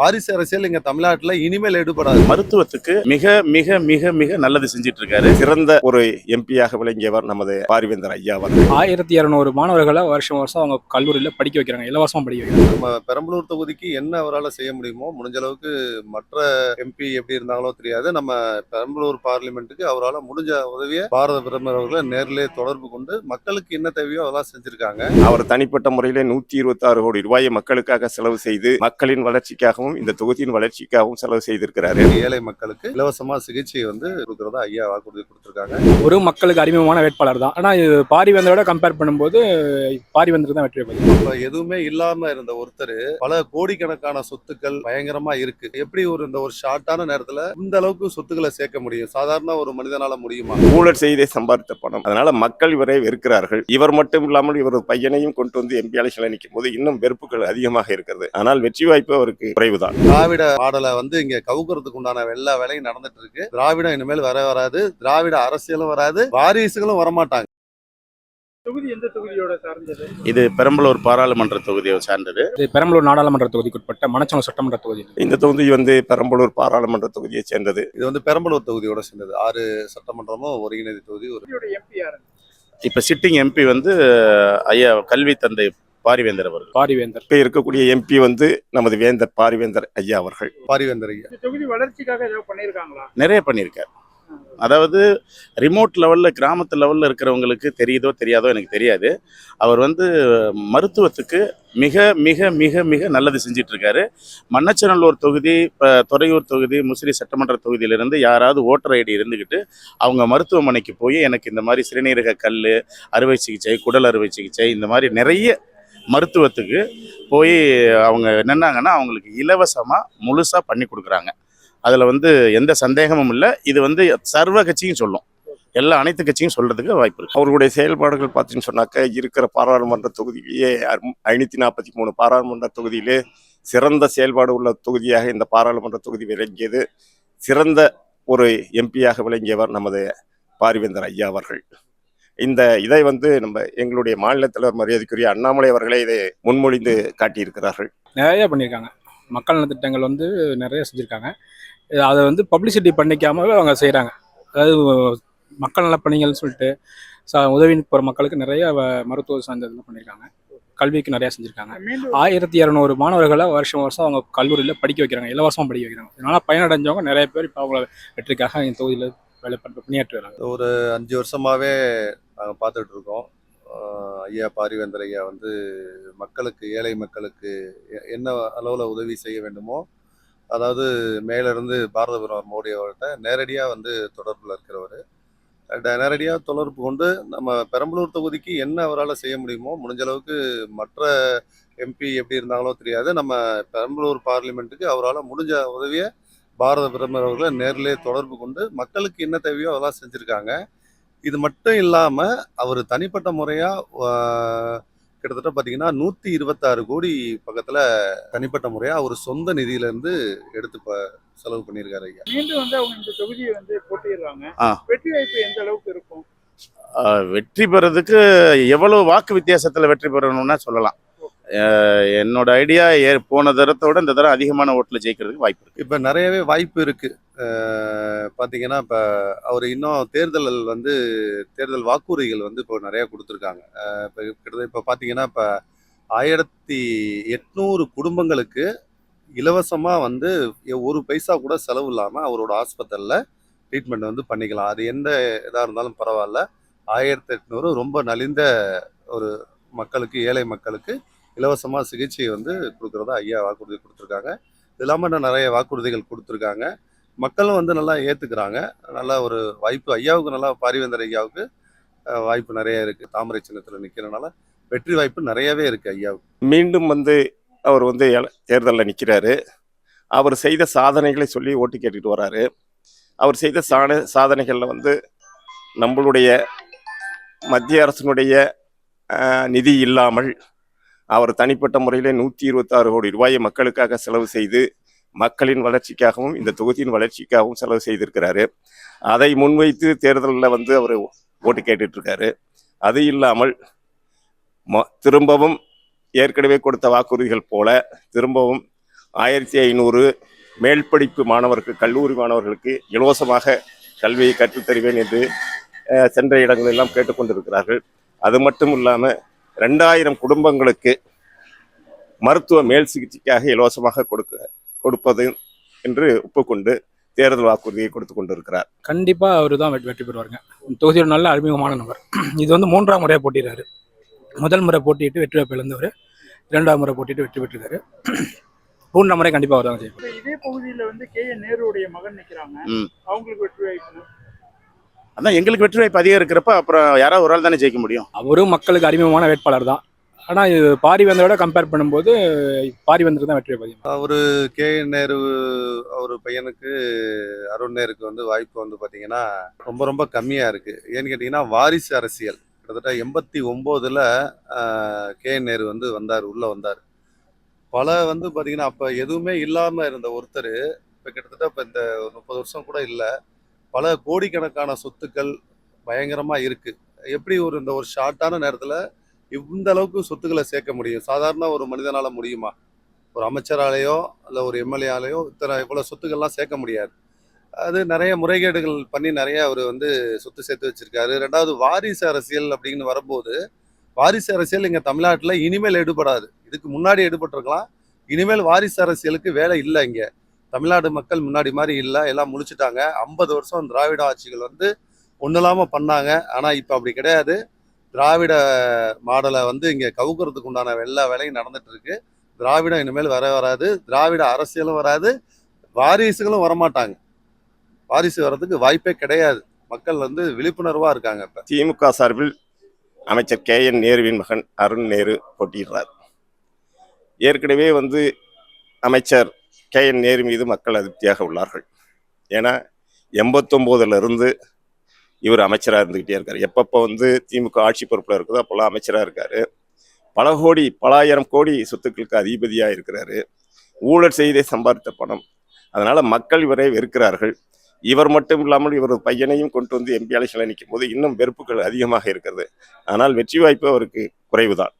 வாரிசு அரசியல் இங்க தமிழ்நாட்டுல இனிமேல் ஈடுபடாது மருத்துவத்துக்கு மிக மிக மிக மிக நல்லது செஞ்சிட்டு இருக்காரு சிறந்த ஒரு எம்பியாக விளங்கியவர் நமது பாரிவேந்தர் ஐயா அவர்கள். ஆயிரத்தி இரநூறு மாணவர்களை வருஷம் வருஷம் அவங்க கல்லூரியில் படிக்க வைக்கிறாங்க இலவசமா படிக்க வைக்கிறாங்க. நம்ம பெரம்பலூர் தொகுதிக்கு என்ன அவரால் செய்ய முடியுமோ முடிஞ்ச அளவுக்கு மற்ற எம்பி எப்படி இருந்தாங்களோ தெரியாது நம்ம பெரம்பலூர் பார்லிமெண்ட்டுக்கு அவரால் முடிஞ்ச உதவியை பாரத பிரதமர் அவர்களை நேரிலே தொடர்பு கொண்டு மக்களுக்கு என்ன தேவையோ அதெல்லாம் செஞ்சிருக்காங்க. அவர் தனிப்பட்ட முறையிலே நூத்தி இருபத்தி ஆறு கோடி ரூபாயை மக்களுக்காக செலவு செய்து மக்களின் வளர்ச்சிக்காகவும் இந்த தொகுதியின் வளர்ச்சிக்காகவும் செலவு செய்திருக்கிறாரு. ஏழை மக்களுக்கு இலவசமா சிகிச்சை வந்து கொடுக்கறதா ஐயா வாக்குறுதி கொடுத்திருக்காங்க. ஒரு மக்களுக்கு அறிமுகமான வேட்பாளர் தான். ஆனால் இது பாரிவேந்தரோட கம்பேர் பண்ணும்போது பாரிவேந்தர் தான் வெற்றி இப்ப எதுவுமே இல்லாம இருந்த ஒருத்தர் பல கோடிக்கணக்கான சொத்துக்கள் பயங்கரமா இருக்கு. எப்படி ஒரு இந்த ஒரு ஷார்ட்டான நேரத்துல இந்த அளவுக்கு சொத்துக்களை சேர்க்க முடியும்? சாதாரண ஒரு மனிதனால முடியுமா? ஊழல் செய்தே சம்பாதித்த பணம். அதனால மக்கள் இவரை வெறுக்கிறார்கள். இவர் மட்டும் இல்லாமல் இவர் பையனையும் கொண்டு வந்து எம்பி எலெக்ஷன்ல நிற்கும் போது இன்னும் வெறுப்புகள் அதிகமாக இருக்கிறது. ஆனால் வெற்றி வாய்ப்பு அவருக்கு குறைவுதான் திராவிட மாடலை வந்து இங்க கவுக்கிறதுக்கு உண்டான எல்லா வேலையும் நடந்துட்டு இருக்கு. திராவிடம் இனிமேல் வர வராது. திராவிட அரசியலும் வராது. வாரிசுகளும் வரமாட்டாங்க. தொகுதி எந்த தொகுதியோட சார்ந்தது? இது பெரம்பலூர் பாராளுமன்ற தொகுதியை சார்ந்தது. இது பெரம்பலூர் நாடாளுமன்ற தொகுதிக்குட்பட்ட மணச்சவங்க சட்டமன்ற தொகுதி. இந்த தொகுதி வந்து பெரம்பலூர் பாராளுமன்ற தொகுதியை சேர்ந்தது. இது வந்து பெரம்பலூர் தொகுதியோட சேர்ந்தது. ஆறு சட்டமன்றமும் ஒருங்கிணைந்த தொகுதி ஒரு இப்ப சிட்டிங் எம்பி வந்து ஐயா கல்வி தந்தை பாரிவேந்தர் அவர்கள். பாரிவேந்தர். இப்ப இருக்கக்கூடிய எம்பி வந்து நமது வேந்தர் பாரிவேந்தர் ஐயா அவர்கள். பாரிவேந்தர் ஐயா. தொகுதி வளர்ச்சிக்காக ஏதாவது பண்ணியிருக்காங்களா? நிறைய பண்ணியிருக்காரு. அதாவது ரிமோட் லெவலில் கிராமத்து லெவலில் இருக்கிறவங்களுக்கு தெரியுதோ தெரியாதோ எனக்கு தெரியாது. அவர் வந்து மருத்துவத்துக்கு மிக மிக மிக மிக நல்லது செஞ்சிட்டு இருக்காரு மண்ணச்சநல்லூர் தொகுதி இப்போ துறையூர் தொகுதி முசிறி சட்டமன்ற தொகுதியிலிருந்து யாராவது ஓட்டர் ஐடி இருந்துக்கிட்டு அவங்க மருத்துவமனைக்கு போய் எனக்கு இந்த மாதிரி சிறுநீரக கல் அறுவை சிகிச்சை குடல் அறுவை சிகிச்சை இந்த மாதிரி நிறைய மருத்துவத்துக்கு போய் அவங்க நின்னாங்கன்னா அவங்களுக்கு இலவசமாக முழுசாக பண்ணி கொடுக்குறாங்க. அதில் வந்து எந்த சந்தேகமும் இல்லை. இது வந்து சர்வ கட்சியும் சொல்லும். எல்லா அனைத்து கட்சியும் சொல்கிறதுக்கு வாய்ப்பு இருக்குது அவர்களுடைய செயல்பாடுகள் பார்த்தீங்கன்னு சொன்னாக்க இருக்கிற பாராளுமன்ற தொகுதியிலேயே ஐநூற்றி நாற்பத்தி மூணு பாராளுமன்ற தொகுதியிலே சிறந்த செயல்பாடு உள்ள தொகுதியாக இந்த பாராளுமன்ற தொகுதி விளங்கியது. சிறந்த ஒரு எம்பியாக விளங்கியவர் நமது பாரிவேந்தர் ஐயா அவர்கள். இந்த இதை வந்து நம்ம எங்களுடைய மாநில தலைவர் மரியாதைக்குரிய அண்ணாமலை அவர்களே இதை முன்மொழிந்து காட்டியிருக்கிறார்கள். நிறைய பண்ணியிருக்காங்க. மக்கள் நலத்திட்டங்கள் வந்து நிறைய செஞ்சுருக்காங்க. அதை வந்து பப்ளிசிட்டி பண்ணிக்காம அவங்க செய்கிறாங்க அதாவது மக்கள் நலப்பணிகள்னு சொல்லிட்டு ச உதவி போகிற மக்களுக்கு நிறைய வ- சார்ந்த இதெல்லாம் பண்ணியிருக்காங்க. கல்விக்கு நிறையா செஞ்சுருக்காங்க. ஆயிரத்தி இரநூறு மாணவர்களை வருஷம் வருஷம் அவங்க கல்லூரியில் படிக்க வைக்கிறாங்க. இலவசமாக படிக்க வைக்கிறாங்க. இதனால் பயனடைஞ்சவங்க நிறைய பேர் இப்போ அவங்கள வெற்றிக்காக என் தொகுதியில் வேலை பண்ண பணியாற்றி வராங்க ஒரு அஞ்சு வருஷமாவே நாங்கள் பார்த்துட்டு இருக்கோம் ஐயா பாரிவேந்தர் ஐயா வந்து மக்களுக்கு ஏழை மக்களுக்கு எ- என்ன அளவில் உதவி செய்ய வேண்டுமோ அதாவது மேலிருந்து பாரத பிரதமர் மோடி அவர்கிட்ட நேரடியாக வந்து தொடர்பில் இருக்கிறவர். நேரடியாக தொடர்பு கொண்டு நம்ம பெரம்பலூர் தொகுதிக்கு என்ன அவரால் செய்ய முடியுமோ முடிஞ்ச அளவுக்கு மற்ற எம்பி எப்படி இருந்தாங்களோ தெரியாது. நம்ம பெரம்பலூர் பார்லிமெண்ட்டுக்கு அவரால் முடிஞ்ச உதவியை பாரத பிரதமர் அவர்களை நேரிலே தொடர்பு கொண்டு மக்களுக்கு என்ன தேவையோ அதெல்லாம் செஞ்சுருக்காங்க. இது மட்டும் இல்லாமல் அவர் தனிப்பட்ட முறையாக கிட்டத்தட்ட பார்த்தீங்கன்னா நூற்றி இருபத்தாறு கோடி பக்கத்தில் தனிப்பட்ட முறையாக அவர் சொந்த நிதியிலேருந்து எடுத்து ப செலவு பண்ணியிருக்காரு ஐயா. மீண்டும் வந்து அவங்க இந்த தொகுதியை வந்து போட்டிடுறாங்க ஆ. வெற்றி வாய்ப்பு எந்த அளவுக்கு இருக்கும்? வெற்றி பெறதுக்கு எவ்வளவு வாக்கு வித்தியாசத்தில் வெற்றி பெறணும்னா சொல்லலாம். என்னோட ஐடியா ஏ போன தரத்தோட இந்த தரம் அதிகமான ஓட்டில் ஜெயிக்கிறதுக்கு வாய்ப்பு இருக்குது இப்போ நிறையவே வாய்ப்பு இருக்குது பார்த்தீங்கன்னா இப்போ அவர் இன்னும் தேர்தல் வந்து தேர்தல் வாக்குறுதிகள் வந்து இப்போ நிறையா கொடுத்துருக்காங்க. இப்போ கிட்டத்தட்ட இப்போ பார்த்தீங்கன்னா இப்போ ஆயிரத்தி எட்நூறு குடும்பங்களுக்கு இலவசமாக வந்து ஒரு பைசா கூட செலவு இல்லாமல் அவரோட ஹாஸ்பிட்டலில் ட்ரீட்மெண்ட் வந்து பண்ணிக்கலாம். அது எந்த இதாக இருந்தாலும் பரவாயில்ல. ஆயிரத்தி எட்நூறு ரொம்ப நலிந்த ஒரு மக்களுக்கு ஏழை மக்களுக்கு இலவசமாக சிகிச்சை வந்து கொடுக்குறதா ஐயா வாக்குறுதி கொடுத்துருக்காங்க. இது இல்லாமல் இன்னும் நிறைய வாக்குறுதிகள் கொடுத்துருக்காங்க. மக்களும் வந்து நல்லா ஏற்றுக்கிறாங்க நல்லா ஒரு வாய்ப்பு ஐயாவுக்கு நல்லா பாரிவேந்தர் ஐயாவுக்கு வாய்ப்பு நிறைய இருக்குது தாமரை சின்னத்தில் நிற்கிறனால வெற்றி வாய்ப்பு நிறையவே இருக்குது ஐயாவுக்கு. மீண்டும் வந்து அவர் வந்து தேர்தலில் நிற்கிறாரு அவர் செய்த சாதனைகளை சொல்லி ஓட்டு கேட்டுட்டு வராரு. அவர் செய்த சாண சாதனைகளில் வந்து நம்மளுடைய மத்திய அரசினுடைய நிதி இல்லாமல் அவர் தனிப்பட்ட முறையிலே நூற்றி இருபத்தாறு கோடி ரூபாயை மக்களுக்காக செலவு செய்து மக்களின் வளர்ச்சிக்காகவும் இந்த தொகுதியின் வளர்ச்சிக்காகவும் செலவு செய்திருக்கிறாரு. அதை முன்வைத்து தேர்தலில் வந்து அவர் ஓட்டு கேட்டுட்டு இருக்காரு அது இல்லாமல் ம- திரும்பவும் ஏற்கனவே கொடுத்த வாக்குறுதிகள் போல திரும்பவும் ஆயிரத்தி ஐநூறு மேல் படிப்பு மாணவருக்கு கல்லூரி மாணவர்களுக்கு இலவசமாக கல்வியை கற்றுத் தருவேன் என்று சென்ற இடங்களெல்லாம் கேட்டுக்கொண்டிருக்கிறார்கள். அது மட்டும் இல்லாமல் ரெண்டாயிரம் குடும்பங்களுக்கு மருத்துவ மேல் சிகிச்சைக்காக இலவசமாக கொடுக்க கொடுப்பது என்று ஒப்புக்கொண்டு தேர்தல் வாக்குறுதியை கொடுத்து கொண்டிருக்கிறார். கண்டிப்பாக அவர் தான் வெற்றி வெற்றி பெறுவாருங்க. தொகுதியோட நல்ல அறிமுகமான நபர். இது வந்து மூன்றாம் முறையாக போட்டிடுறாரு முதல் முறை போட்டியிட்டு வெற்றி வாய்ப்பு இழந்தவர். இரண்டாம் முறை போட்டிட்டு வெற்றி பெற்றிருக்காரு. மூன்றாம் முறை கண்டிப்பாக அவர் தான் இதே பகுதியில வந்து கே என் நேருடைய மகன் நிக்கிறாங்க. ம். அவங்களுக்கு வெற்றி வாய்ப்பு அதான் எங்களுக்கு வெற்றி வாய்ப்பு அதிகம் இருக்கிறப்ப அப்புறம் யாராவது ஒரு ஆள் தானே ஜெயிக்க முடியும். அவரும் மக்களுக்கு அறிமுகமான வேட்பாளர் தான். ஆனால் இது பாரிவேந்தரோட கம்பேர் பண்ணும்போது பாரிவேந்தர் தான் வெற்றி வாய்ப்பு அதிகம் அவர் கே என் நேரு அவர் பையனுக்கு அருண் நேருக்கு வந்து வாய்ப்பு வந்து பார்த்தீங்கன்னா ரொம்ப ரொம்ப கம்மியாக இருக்குது ஏன்னு கேட்டிங்கன்னா வாரிசு அரசியல். கிட்டத்தட்ட எண்பத்தி ஒம்போதில் கே என் நேரு வந்து வந்தார் உள்ளே வந்தார். பல வந்து பார்த்தீங்கன்னா அப்போ எதுவுமே இல்லாமல் இருந்த ஒருத்தர் இப்போ கிட்டத்தட்ட இப்போ இந்த முப்பது வருஷம் கூட இல்லை. பல கோடிக்கணக்கான சொத்துக்கள் பயங்கரமாக இருக்குது எப்படி ஒரு இந்த ஒரு ஷார்ட்டான நேரத்தில் இந்த அளவுக்கு சொத்துக்களை சேர்க்க முடியும்? சாதாரண ஒரு மனிதனால் முடியுமா? ஒரு அமைச்சராலேயோ இல்லை ஒரு எம்எல்ஏ இத்தனை இவ்வளோ சொத்துக்கள்லாம் சேர்க்க முடியாது. அது நிறைய முறைகேடுகள் பண்ணி நிறைய அவர் வந்து சொத்து சேர்த்து வச்சிருக்காரு. ரெண்டாவது வாரிசு அரசியல் அப்படின்னு வரும்போது வாரிசு அரசியல் இங்கே தமிழ்நாட்டில் இனிமேல் எடுபடாது. இதுக்கு முன்னாடி எடுபட்டிருக்கலாம். இனிமேல் வாரிசு அரசியலுக்கு வேலை இல்லை இங்கே. தமிழ்நாடு மக்கள் முன்னாடி மாதிரி இல்லை. எல்லாம் முழிச்சிட்டாங்க ஐம்பது வருஷம் திராவிட ஆட்சிகள் வந்து ஒன்றும் இல்லாமல் பண்ணாங்க. ஆனால் இப்போ அப்படி கிடையாது. திராவிட மாடலை வந்து இங்கே கவுக்கிறதுக்கு உண்டான எல்லா வேலையும் நடந்துட்டு திராவிடம் இனிமேல் வர வராது. திராவிட அரசியலும் வராது. வாரிசுகளும் வரமாட்டாங்க. வாரிசு வர்றதுக்கு வாய்ப்பே கிடையாது. மக்கள் வந்து விழிப்புணர்வாக இருக்காங்க இப்போ. திமுக சார்பில் அமைச்சர் கே. என். நேருவின் மகன் அருண் நேரு போட்டியிடுறார். ஏற்கனவே வந்து அமைச்சர் கே என் நேரு மீது மக்கள் அதிருப்தியாக உள்ளார்கள். ஏன்னா எண்பத்தொம்போதுலேருந்து இவர் அமைச்சராக இருந்துக்கிட்டே இருக்கார். எப்பப்போ வந்து திமுக ஆட்சி பொறுப்பில் இருக்குதோ அப்போல்லாம் அமைச்சராக இருக்கார். பல கோடி பல ஆயிரம் கோடி சொத்துக்களுக்கு அதிபதியாக இருக்கிறாரு. ஊழல் செய்தே சம்பாதித்த பணம். அதனால் மக்கள் இவரை வெறுக்கிறார்கள். இவர் மட்டும் இல்லாமல் இவரது பையனையும் கொண்டு வந்து எம்பி எலெக்ஷனில் நிற்கும் போது இன்னும் வெறுப்புகள் அதிகமாக இருக்கிறது. ஆனால் வெற்றி வாய்ப்பு அவருக்கு குறைவுதான்.